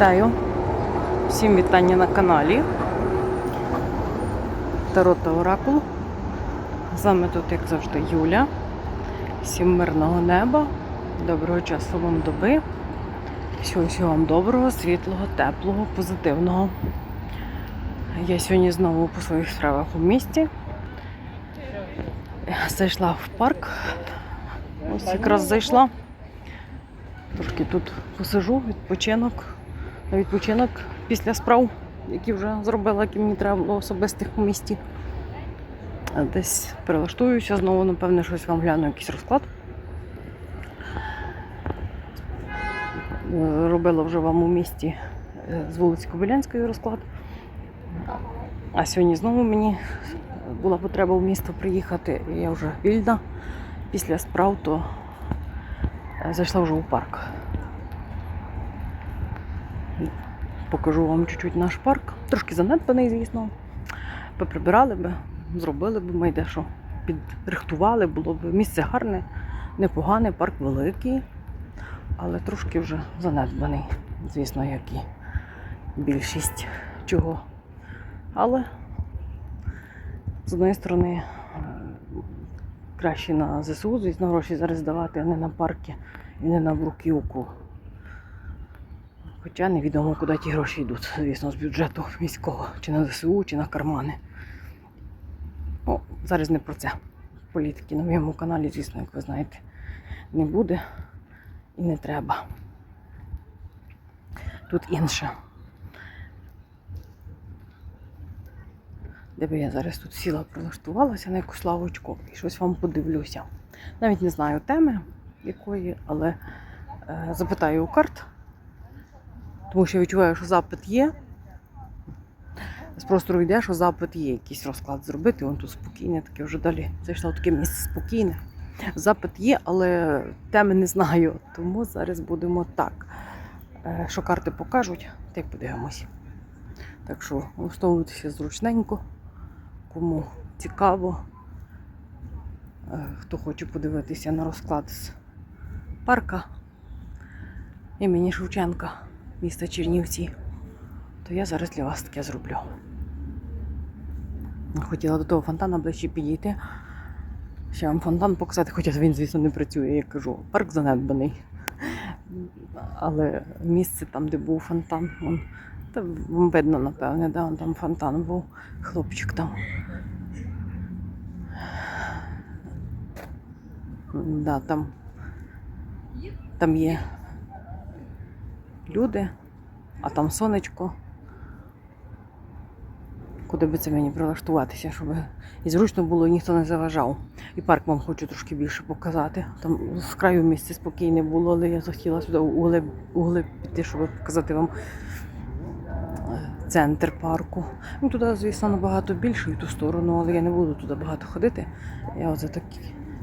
Вітаю! Всім вітання на каналі Таро та Оракул. З вами тут, як завжди, Юля. Всім мирного неба, доброго часу вам доби. Всього, всього вам доброго, світлого, теплого, позитивного. Я сьогодні знову по своїх справах у місті. Зайшла в парк. Ось якраз зайшла. Трошки тут посижу, відпочинок. На відпочинок після справ, які вже зробила, які мені треба було особистих у місті. Десь перелаштуюся, знову, напевне, щось вам гляну, якийсь розклад. Е, Робила вже вам у місті е, з вулиці Кобилянської розклад. А сьогодні знову мені була потреба в місто приїхати, і я вже вільна. Після справ то е, зайшла вже у парк. Покажу вам чуть-чуть наш парк. Трошки занедбаний, звісно. Поприбирали би, зробили б ми дещо, підрихтували, було б місце гарне, непогане, парк великий, але трошки вже занедбаний, звісно, як і більшість чого. Але з однієї сторони краще на ЗСУ, звісно, гроші зараз давати, а не на парки і не на бруківку. Хоча невідомо, куди ті гроші йдуть, звісно, з бюджету міського, чи на ЗСУ, чи на кармани. О, зараз не про це. Політики на моєму каналі, звісно, як ви знаєте, не буде і не треба. Тут інше. Де би я зараз тут сіла, прилаштувалася на якусь лавочку і щось вам подивлюся. Навіть не знаю теми якої, але е, запитаю у карт, тому що я відчуваю, що запит є. З простору йде, що запит є, якийсь розклад зробити. Вон тут спокійне, таке вже далі зайшла в таке місце спокійне. Запит є, але теми не знаю. Тому зараз будемо так. Е, Що карти покажуть, так подивимося. Так що влаштовуйтеся зручненько, кому цікаво, е, хто хоче подивитися на розклад з парка імені Шевченка, міста Чернівці, то я зараз для вас таке зроблю. Хотіла до того фонтана ближче підійти. Ще вам фонтан показати, хоча він, звісно, не працює, я кажу. Парк занедбаний. Але місце там, де був фонтан, вон, та видно, напевне, да, вон там фонтан був, хлопчик там. Да, там, там є люди, а там сонечко. Куди би це мені прилаштуватися, щоб і зручно було, і ніхто не заважав. І парк вам хочу трошки більше показати. Там з краю місце спокійне було, але я захотіла сюди углиб, углиб піти, щоб показати вам е, центр парку. Ну, туди, звісно, набагато більше в ту сторону, але я не буду туди багато ходити. Я оце так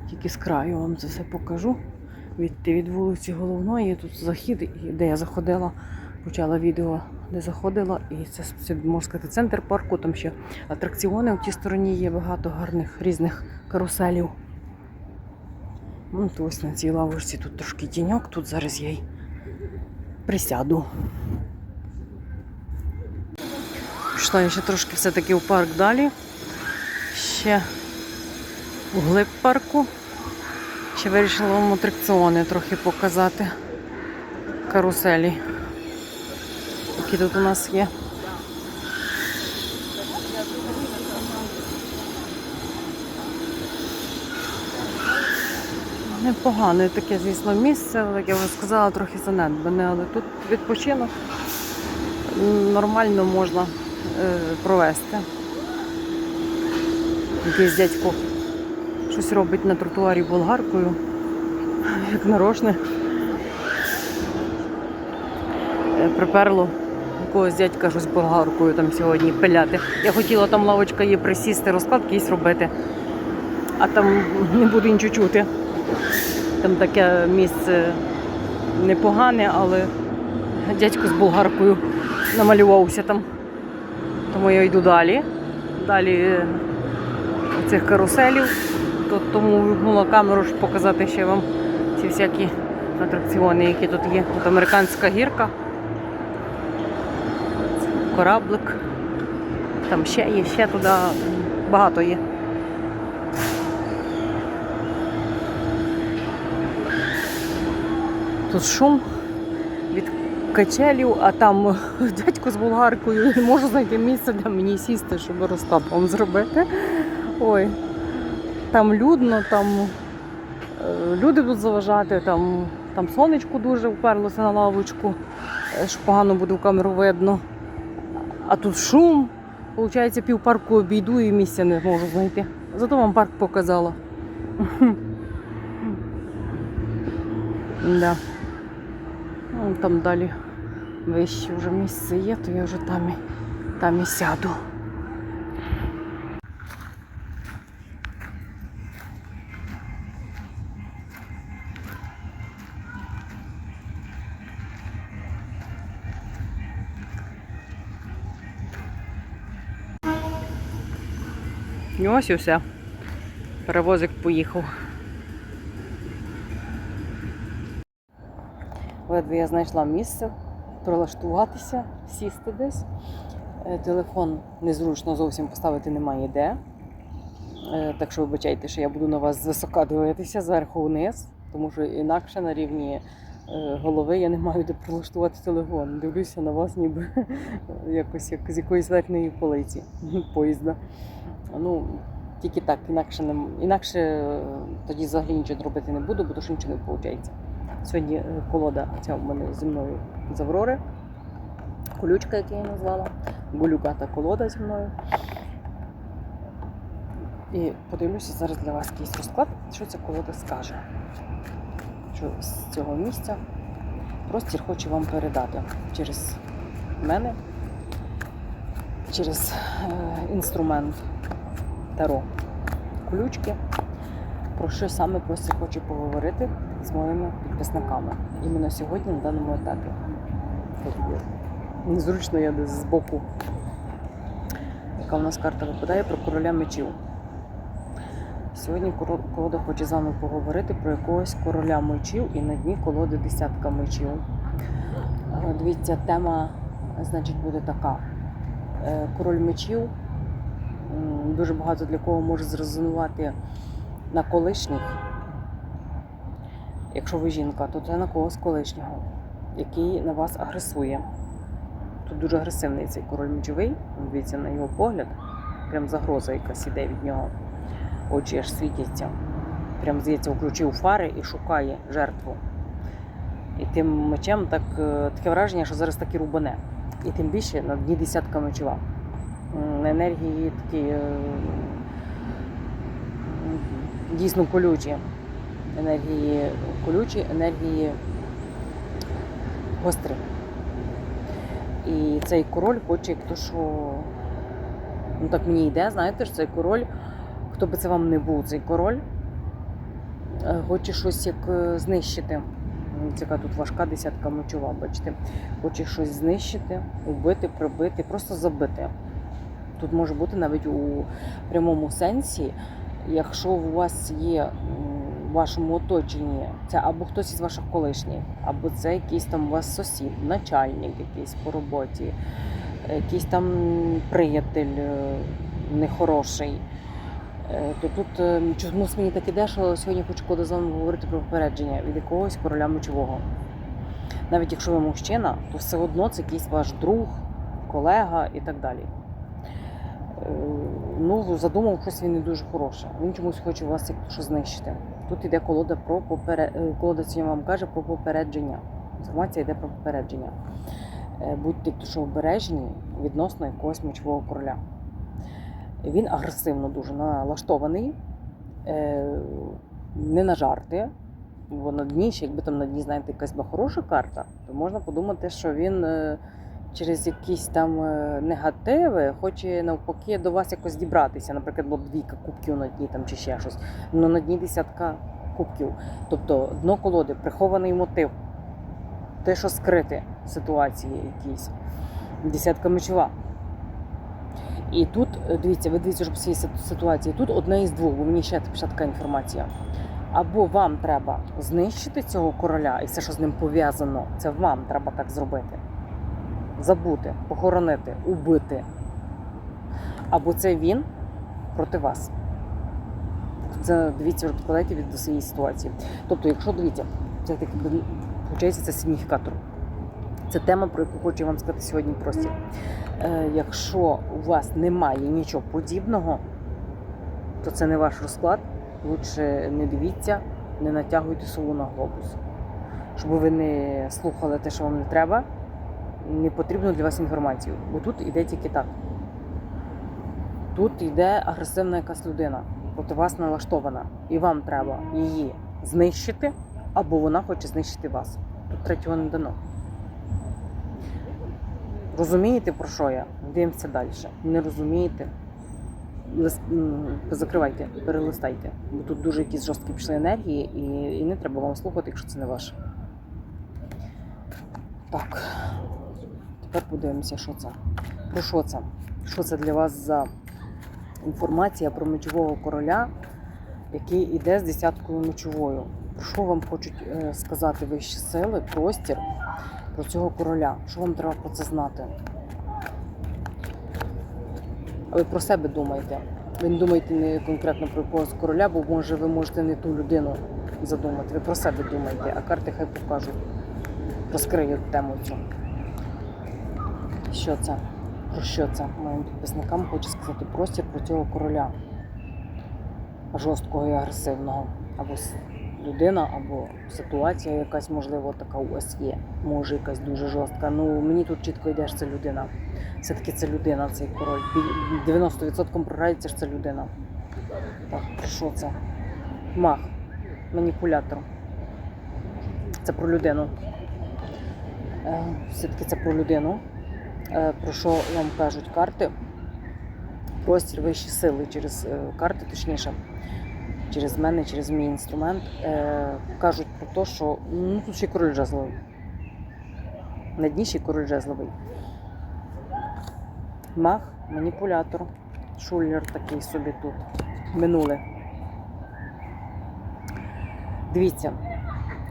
тільки з краю вам це все покажу. Від, від вулиці головної, тут захід, де я заходила, почала відео, де заходила, і це, можна сказати, центр парку, там ще атракціони в тій стороні є багато гарних різних каруселів. Ну, то ось на цій лавочці тут трошки тіньок, тут зараз я й присяду. Пішла я ще трошки все-таки в парк далі. Ще вглиб парку. Ще вирішила вам атракціони трохи показати. Каруселі. Які тут у нас є. Непогане таке, звісно, місце, як я вже сказала, трохи занедбане, але тут відпочинок нормально можна е, провести. Якийсь дядько щось робить на тротуарі болгаркою, як нарочне. Е, Приперло якогось дядька щось болгаркою там сьогодні пиляти. Я хотіла там лавочка є присісти, розклад якийсь робити, а там не буду нічого чути. Там таке місце непогане, але дядько з болгаркою намалювався там. Тому я йду далі. Далі е, цих каруселів. То, тому вимкнула камеру, щоб показати ще вам ці всякі атракціони, які тут є. Тут американська гірка. кораблик. Там ще є, ще туди багато є. Тут шум від качелів, а там дядько з болгаркою не можу знайти місце, де мені сісти, щоб вам зробити. Ой, там людно, там е, люди будуть заважати, там, там сонечко дуже вперлося на лавочку, е, що погано буде в камеру видно. А тут шум. Получається, півпарку обійду і місця не можу знайти. Зато вам парк показала. Да. Ну, там далі вище вже місце є, то я вже там і, там і сяду. І ось і все. Перевозик поїхав. Ледве я знайшла місце прилаштуватися, сісти десь. Е, Телефон незручно зовсім поставити немає де. Е, Так що вибачайте, що я буду на вас звисока дивитися зверху вниз, тому що інакше на рівні голови я не маю де прилаштувати телефон. Дивлюся на вас, ніби якось як з якоїсь верхньої полиці поїзда. Ну, тільки так, інакше не інакше е, тоді взагалі нічого робити не буду, бо що нічого не виходить. Сьогодні е, колода ця в мене зі мною з Аврори. Колючка, як я назвала. Голюката колода зі мною. І подивлюся зараз для вас якийсь розклад, що ця колода скаже. Що з цього місця простір хоче вам передати через мене, через е, інструмент Таро. Колючки. Про що саме простір хочу поговорити з моїми підписниками. Іменно сьогодні на даному етапі. Незручно я десь збоку. Яка у нас карта випадає про короля мечів. Сьогодні колода хоче з вами поговорити про якогось короля мечів і на дні колоди десятка мечів. Е, Дивіться, тема значить буде така. Е, Король мечів дуже багато для кого може зрезонувати на колишніх. Якщо ви жінка, то це на когось колишнього, який на вас агресує. Тут дуже агресивний цей король мечовий. Дивіться на його погляд. Прям загроза якась іде від нього. Очі аж світяться. Прям здається, включив фари і шукає жертву. І тим мечем так, е, таке враження, що зараз так і рубане. І тим більше на дні десятка мечова. М, Енергії такі е, дійсно колючі. Енергії колючі, енергії гострі. І цей король хоче, як то що. Ну так мені йде, знаєте, що цей король, хто би це вам не був, цей король, е, хоче щось як е, знищити. Це тут важка десятка мечова, бачите. Хоче щось знищити, убити, прибити, просто забити. Тут може бути навіть у прямому сенсі, якщо у вас є в вашому оточенні це або хтось із ваших колишніх, або це якийсь там у вас сусід, начальник якийсь по роботі, якийсь там приятель е, нехороший. Е, То тут е, чомусь мені так іде, що сьогодні хочу коли з вами говорити про попередження від якогось короля мочового. Навіть якщо ви мужчина, то все одно це якийсь ваш друг, колега і так далі. Е, Ну, задумав щось він не дуже хороше. Він чомусь хоче вас як що знищити. Тут йде колода про попере... е, колода вам каже про попередження. Інформація йде про попередження. Будьте що обережні відносно якогось мочового короля. Він агресивно дуже налаштований, е, не на жарти. Бо на дні, ще якби там на дні, знаєте, якась була хороша карта, то можна подумати, що він е, через якісь там е, негативи хоче навпаки до вас якось дібратися. Наприклад, бо двійка кубків на дні там чи ще щось. Ну на дні десятка кубків. Тобто дно колоди, прихований мотив, те, що скрити ситуації якісь. Десятка мечова. І тут, е, дивіться, ви дивіться, що по цій ситуації. Тут одне із двох, бо мені ще пішла така інформація. Або вам треба знищити цього короля і все, що з ним пов'язано, це вам треба так зробити. забути, похоронити, убити. Або це він проти вас. Це дивіться, відкладайте від до своєї ситуації. Тобто, якщо дивіться, це таки виходить, це сигніфікатор. Це тема, про яку хочу вам сказати сьогодні простір. Е, якщо у вас немає нічого подібного, то це не ваш розклад. Лучше не дивіться, не натягуйте сову на глобус. Щоб ви не слухали те, що вам не треба, не потрібно для вас інформацію. Бо тут іде тільки так. Тут йде агресивна якась людина, проти вас налаштована, і вам треба її знищити, або вона хоче знищити вас. Тут третього не дано. Розумієте, про що я? Дивимося далі. Не розумієте? Лис... м, Закривайте, перелистайте. Бо тут дуже якісь жорсткі пішли енергії, і, і не треба вам слухати, якщо це не ваше. Так. Тепер подивимося, що це. Про що це? Що це для вас за інформація про мечового короля, який іде з десяткою мечовою? Про що вам хочуть е, сказати вищі сили, простір про цього короля? Що вам треба про це знати? А ви про себе думаєте. Ви не думаєте не конкретно про якогось короля, бо може ви можете не ту людину задумати. Ви про себе думаєте, а карти хай покажуть, розкриють тему цю. Що це? Про що це? Моїм підписникам хочу сказати простір про цього короля. Жорсткого і агресивного. Або людина, або ситуація якась, можливо, така у вас є. Може, якась дуже жорстка. Ну, мені тут чітко йде, що це людина. Все-таки це людина, цей король. 90% програється, що це людина. Так, що це? Мах, маніпулятор. Це про людину. Е, Все-таки це про людину. Е, Про що вам кажуть карти? Простір вищі сили через е, карти, точніше, через мене, через мій інструмент. Е, Кажуть про те, що ну, тут ще й король жезловий. На дні ще й король жезловий. Мах, маніпулятор, шулер такий собі тут. Минуле. Дивіться,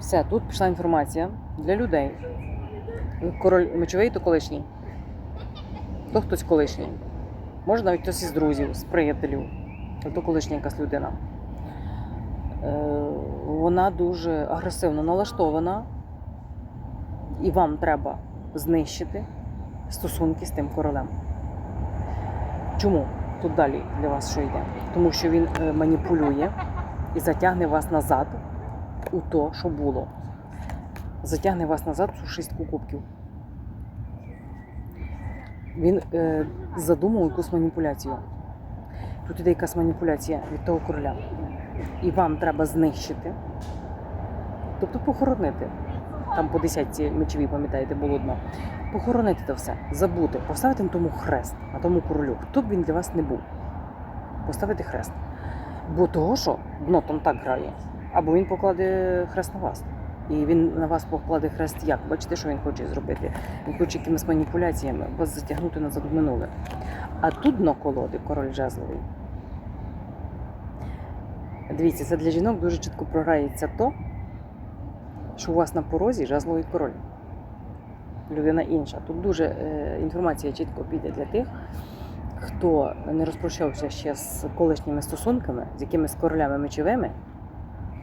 все, тут пішла інформація для людей. Король мечовий то колишній. То хтось колишній. Може навіть хтось із друзів, з приятелів. То колишня якась людина. Е, Вона дуже агресивно налаштована, і вам треба знищити стосунки з тим королем. Чому? Тут далі для вас що йде? Тому що він е, маніпулює і затягне вас назад у то, що було. Затягне вас назад у шістку кубків. Він е, задумав якусь маніпуляцію. Тут іде якась маніпуляція від того короля. І вам треба знищити, тобто похоронити. Там по десятці мечові, пам'ятаєте, було дно. Похоронити це все, забути, поставити на тому хрест, на тому королю, хто б він для вас не був. Поставити хрест. Бо того, що дно там так грає, або він покладе хрест на вас. І він на вас покладе хрест як? Бачите, що він хоче зробити? Він хоче якимись маніпуляціями вас затягнути назад в минуле. А тут дно колоди, король жезловий. Дивіться, це для жінок дуже чітко програється то, що у вас на порозі жезловий король. Людина інша. Тут дуже е, інформація чітко піде для тих, хто не розпрощався ще з колишніми стосунками, з якимись королями мечовими,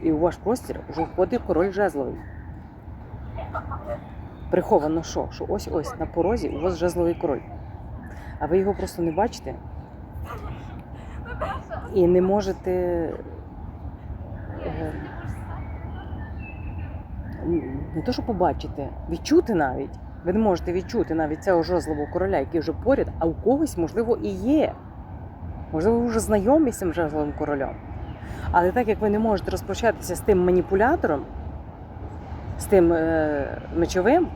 і у ваш простір вже входить король жезловий. Приховано що? Що ось ось на порозі у вас жезловий король. А ви його просто не бачите і не можете. Не то, що побачити, відчути навіть. Ви не можете відчути навіть цього жезлового короля, який вже поряд, а у когось, можливо, і є. Можливо, ви вже знайомі з цим жезловим королем. Але так як ви не можете розпрощатися з тим маніпулятором, з тим е, мечовим,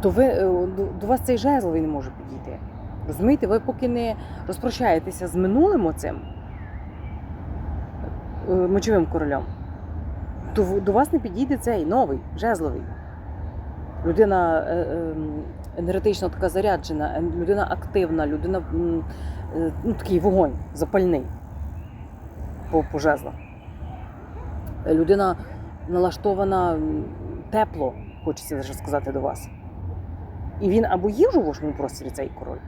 то ви, е, до вас цей жезловий не може підійти. Розумієте, ви поки не розпрощаєтеся з минулим оцим е, мечовим королем, то до вас не підійде цей новий, жезловий. Людина е, е, енергетично така заряджена, людина активна, людина ну, такий вогонь запальний по, по жезлах. Людина налаштована тепло, хочеться вже сказати до вас. І він або їжу в вашому просторі цей король,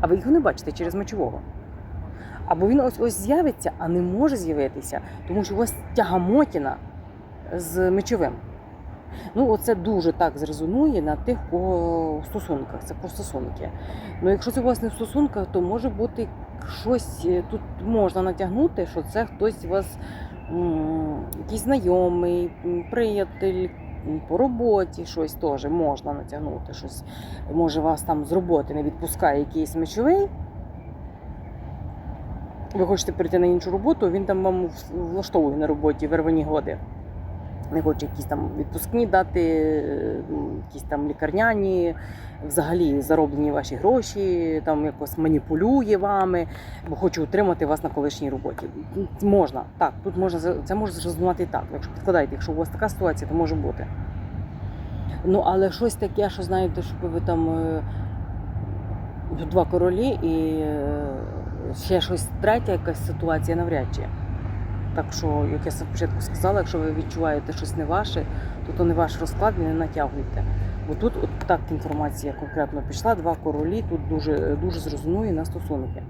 а ви його не бачите через мечового. Або він ось ось з'явиться, а не може з'явитися, тому що у вас тягамотіна з мечовим. Ну, оце дуже так зрезонує на тих, кого в стосунках. Це про стосунки. Ну, якщо це у вас не в стосунках, то може бути щось е, тут можна натягнути, що це хтось у вас якийсь знайомий, приятель. По роботі щось теж можна натягнути. Щось може вас там з роботи не відпускає якийсь мечовий. Ви хочете перейти на іншу роботу, він там вам влаштовує на роботі вирвані годи. Не хоче якісь там відпускні дати, якісь там лікарняні, взагалі зароблені ваші гроші, там якось маніпулює вами, бо хоче утримати вас на колишній роботі. Можна, так, тут можна це може зрозуміти так. Якщо підкладаєте, якщо у вас така ситуація, то може бути. Ну, але щось таке, що знаєте, щоб ви там е, два королі і е, ще щось третя якась ситуація навряд чи. Так що, як я спочатку сказала, якщо ви відчуваєте щось не ваше, то то не ваш розклад, не натягуйте. Бо тут от так інформація конкретно пішла, два королі, тут дуже, дуже зрозуміє на стосунки.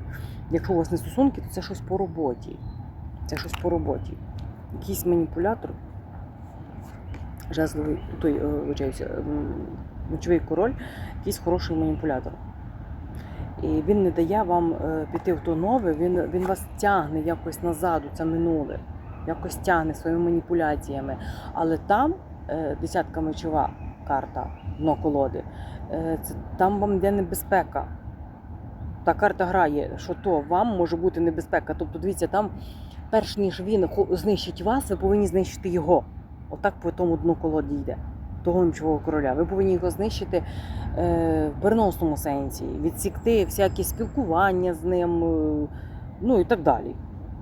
Якщо у вас не стосунки, то це щось по роботі. Це щось по роботі. Якийсь маніпулятор, жезловий, той, е, вибачаюся, король, якийсь хороший маніпулятор. І він не дає вам е, піти в то нове, він, він вас тягне якось назад, у це минуле, якось тягне своїми маніпуляціями. Але там е, десятка мечова карта, дно колоди, е, це, там вам йде небезпека. Та карта грає, що то вам може бути небезпека. Тобто, дивіться, там, перш ніж він знищить вас, ви повинні знищити його. Отак по тому дну колоді йде. Того мечового короля. Ви повинні його знищити е, в переносному сенсі, відсікти всякі спілкування з ним, е, ну і так далі.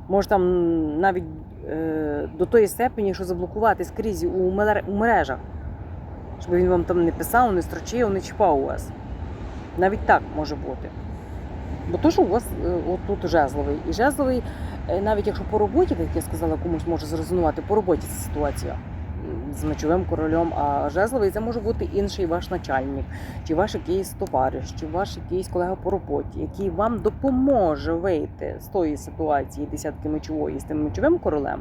Може там навіть е, до тої степені, що заблокувати скрізь у мережах, щоб він вам там не писав, не строчив, не чіпав у вас. Навіть так може бути. Бо то, що у вас е, тут жезловий. І жезловий, е, навіть якщо по роботі, як я сказала, комусь може зрезонувати, по роботі ця ситуація з мечовим королем, а жезловий це може бути інший ваш начальник, чи ваш якийсь товариш, чи ваш якийсь колега по роботі, який вам допоможе вийти з тої ситуації десятки мечової з тим мечовим королем,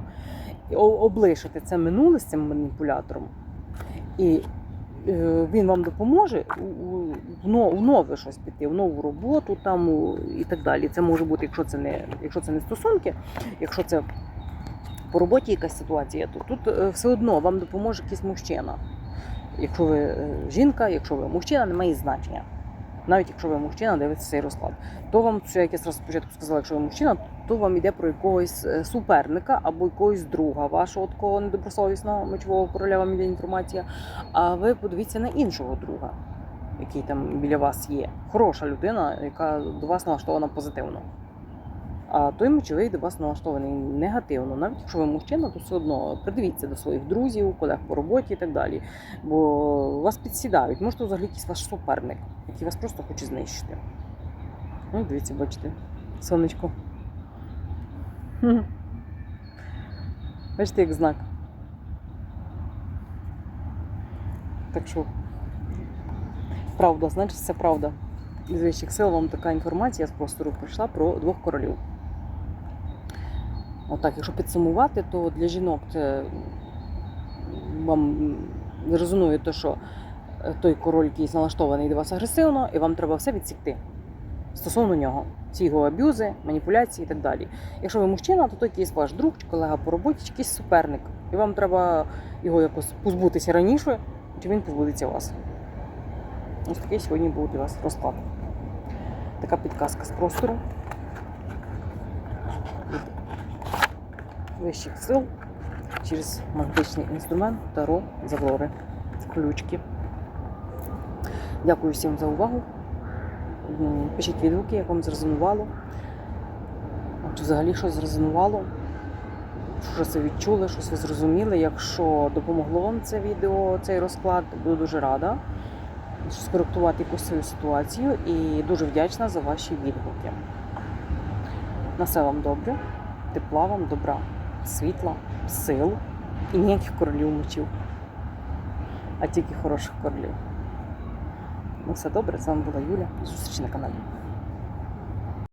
і облишити це минуле з цим маніпулятором. І е, він вам допоможе в нове щось піти, в нову роботу там і так далі. Це може бути, якщо це не, якщо це не стосунки, якщо це по роботі якась ситуація, то тут е, все одно вам допоможе якийсь мужчина. Якщо ви е, жінка, якщо ви мужчина, немає значення. Навіть якщо ви мужчина, дивитися цей розклад, то вам, що я зразу спочатку сказала, якщо ви мужчина, то вам йде про якогось е, суперника або якогось друга вашого такого недобросовісного мечового короля вам йде інформація. А ви подивіться на іншого друга, який там біля вас є. Хороша людина, яка до вас налаштована позитивно. А той мечовий до вас налаштований негативно. Навіть якщо ви мужчина, то все одно придивіться до своїх друзів, колег по роботі і так далі. Бо вас підсідають. Може, взагалі якийсь ваш суперник, який вас просто хоче знищити. Ну, дивіться, бачите, сонечко. Бачите, як знак. Так що, правда, значить, це правда. З вищих сил вам така інформація з простору прийшла про двох королів. Отак, якщо підсумувати, то для жінок це вам резонує те, що е, той король якийсь налаштований до вас агресивно, і вам треба все відсікти стосовно нього. Всі його аб'юзи, маніпуляції і так далі. Якщо ви мужчина, то той якийсь ваш друг чи колега по роботі, чи якийсь суперник. І вам треба його якось позбутися раніше, чи він позбудеться вас. Ось такий сьогодні був для вас розклад. Така підказка з простору. Вищих сил через магнетичний інструмент Таро Завлори. Ключки. Дякую всім за увагу. Пишіть відгуки, як вам зрезонувало. Чи взагалі щось зрезонувало. Щось ви відчули, щось ви зрозуміли. Якщо допомогло вам це відео, цей розклад, буду дуже рада скоректувати якусь свою ситуацію і дуже вдячна за ваші відгуки. На все вам добре, тепла вам, добра, світла, сил і ніяких королів мечів, а тільки хороших королів. Ну все добре. З вами була Юля. Зустріч на каналі.